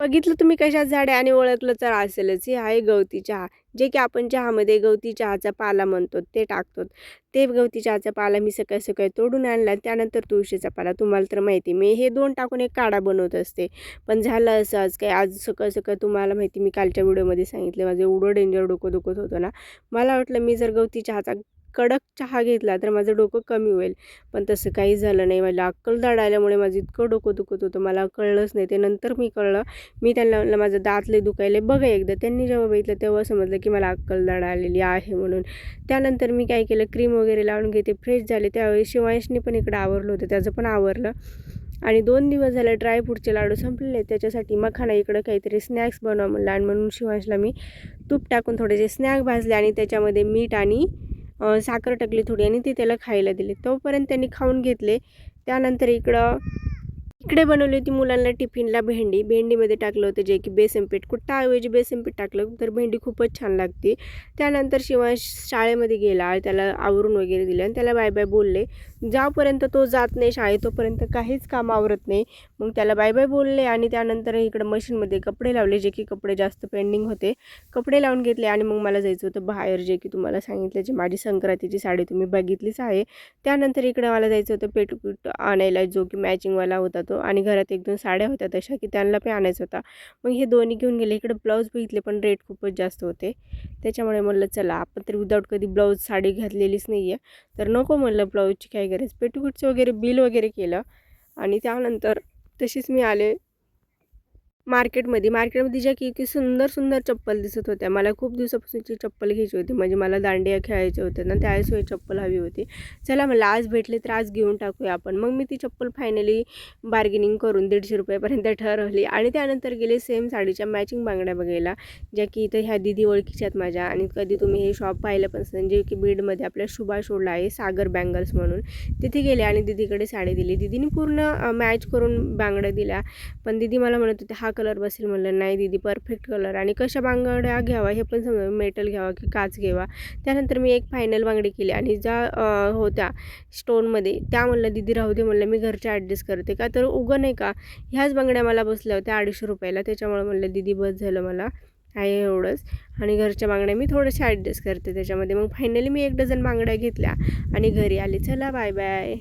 बघितलं तुम्ही कशा झाडे आणि ओळखलं तर असेलच. हे आहे गवती चहा. जे की आपण चहामध्ये गवती चहाचा पाला म्हणतो ते टाकतो. ते गवती चहाचा पाला मी सकाळी सकाळी तोडून आणला. त्यानंतर तुळशीचा पाला. तुम्हाला तर माहिती मी हे दोन टाकून एक काढा बनवत असते. पण झालं असं आज काय आज सकाळ सकाळ तुम्हाला माहिती मी कालच्या व्हिडिओमध्ये सांगितलं. माझं एवढं डेंजर डोकं दुखत होतं ना. मला वाटलं मी जर गवती चहाचा कडक चहा घेतला तर माझं डोकं कमी होईल. पण तसं काही झालं नाही. मला अक्कल दाड आल्यामुळे माझं इतकं डोकं दुखत होतं. मला कळलंच नाही. ते नंतर मी कळलं. मी त्यांना माझं दातले दुखायले बघा एकदा. त्यांनी जेव्हा बघितलं तेव्हा समजलं की मला अक्कल दाड आलेली आहे म्हणून. त्यानंतर मी काय केलं क्रीम वगैरे लावून घेते. फ्रेश झाले. त्यावेळी शिवांशनी पण इकडं आवरलं होतं. त्याचं पण आवरलं. आणि दोन दिवस झाले ड्रायफ्रूटचे लाडू संपलेले. त्याच्यासाठी मखाना इकडं काहीतरी स्नॅक्स बनवा म्हणलं. आणि म्हणून शिवांशला मी तूप टाकून थोडेसे स्नॅक भाजले. आणि त्याच्यामध्ये मीठ आणि साखर टाकली थोडी आणि ती त्याला खायला दिली. तोपर्यंत त्यांनी खाऊन घेतले. त्यानंतर इकडं इकडे बनवली होती मुलांना टिफिनला भेंडी. भेंडीमध्ये टाकलं होतं जे की बेसन पीठ. कुट्टाऐवजी बेसन पीठ टाकलं तर भेंडी खूपच छान लागते. त्यानंतर शिवांश शाळेमध्ये गेला त्याला आवरून वगैरे दिलं आणि त्याला बाय बाय बोलले. ज्यापर्यंत तो जात नाही शाळेत तोपर्यंत काहीच काम आवरत नाही. मग त्याला बाय बाय बोलले आणि त्यानंतर इकडं मशीनमध्ये कपडे लावले जे की कपडे जास्त पेंडिंग होते. कपडे लावून घेतले आणि मग मला जायचं होतं बाहेर जे की तुम्हाला सांगितलं जे माझी संक्रांतीची साडी तुम्ही बघितलीच आहे. त्यानंतर इकडं मला जायचं होतं पेटूकूट आणायला जो की मॅचिंगवाला होता होतो आणि घरात एक दोन साड्या होत्या तशा की त्यांना पण आणायचा होता. मग हे दोन्ही घेऊन गेले. इकडे ब्लाऊज बघितले पण रेट खूपच जास्त होते. त्याच्यामुळे म्हणलं चला आपण तरी विदाऊट कधी ब्लाऊज साडी घातलेलीच नाही आहे तर नको म्हणलं ब्लाऊजची काय गरज. पेटूकूटचं वगैरे बिल वगैरे केलं आणि त्यानंतर तशीच मी आले मार्केटमध्ये मार्केटमध्ये ज्या की सुंदर सुंदर चप्पल दिसत होत्या. मला खूप दिवसापासूनची चप्पल घ्यायची होती. म्हणजे मला दांडिया खेळायचे होते ना त्यावेळेस चप्पल हवी होती. चला मला आज भेटले तर आज घेऊन टाकूया आपण. मग मी ती चप्पल फायनली बार्गेनिंग करून दीडशे रुपयापर्यंत ठरवली. आणि त्यानंतर गेले सेम साडीच्या मॅचिंग बांगड्या बघायला ज्या की इथं ह्या दिदी ओळखीच्या आहेत माझ्या. आणि कधी तुम्ही हे शॉप पाहिलं पण असेल जे की बीडमध्ये आपल्या शुभा शोडला आहे सागर बँगल्स म्हणून. तिथे गेले आणि दिदीकडे साडी दिली. दिदीने पूर्ण मॅच करून बांगड्या दिल्या. पण दिदी मला म्हणत होते हा कलर बसेल म्हणलं नाही दिदी परफेक्ट कलर आणि कशा बांगड्या घ्यावा हे पण समजा मेटल घ्यावा की काच घ्यावा. त्यानंतर मी एक फायनल बांगडी केली आणि ज्या होत्या स्टोनमध्ये त्या म्हणलं दिदी राहू दे म्हणलं मी घरच्या ॲडजस्ट करते का? तर उगं नाही का ह्याच बांगड्या मला बसल्या होत्या अडीचशे रुपयाला. त्याच्यामुळे म्हणलं दिदी बस झालं मला आहे एवढंच. आणि घरच्या बांगड्या मी थोड्याशा ॲडजस्ट करते त्याच्यामध्ये. मग फायनली मी एक डझन बांगड्या घेतल्या आणि घरी आले. चला बाय बाय